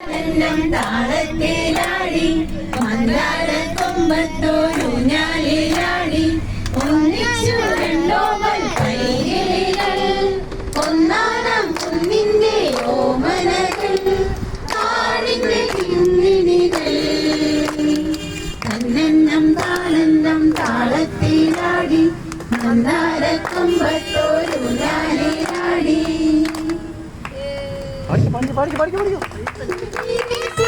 എല്ലാം താളത്തിലാടി മന്ദാര കൊമ്പത്തോരു ഞാലിലാടി. ഒന്നിച്ചു രണ്ടോമൽ കൈകളികൾ ഒന്നാനാം കുന്നിന്റെ ഓമനകൾ കാടിന്റെ കിങ്ങിണികൾ തന്നെന്നം താളന്നം താളത്തിലാടി മന്ദാര കൊമ്പത്തോരു ഞാലിലാടി. പഠിച്ചു പഠിക്കും പഠിക്കും പഠിച്ചു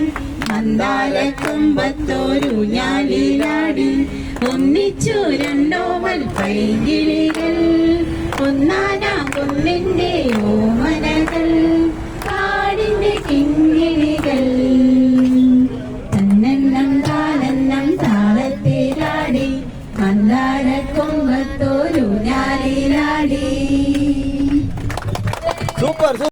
മന്ദാരക്കൊമ്പത്തോരു ഞാലിലാടി. ഒന്നിച്ചു രണ്ടോ പൈകിളികൾ ഒന്നാനാം കൊന്നിന്റെ ഓമനകൾ. കാടിന്റെ കിങ്ങിണികൾ തന്നെണ്ണം കാലെണ്ണം താളത്തിലാടി. മന്ദാരക്കൊമ്പത്തോരു ഞാലിലാടി. സൂപ്പർ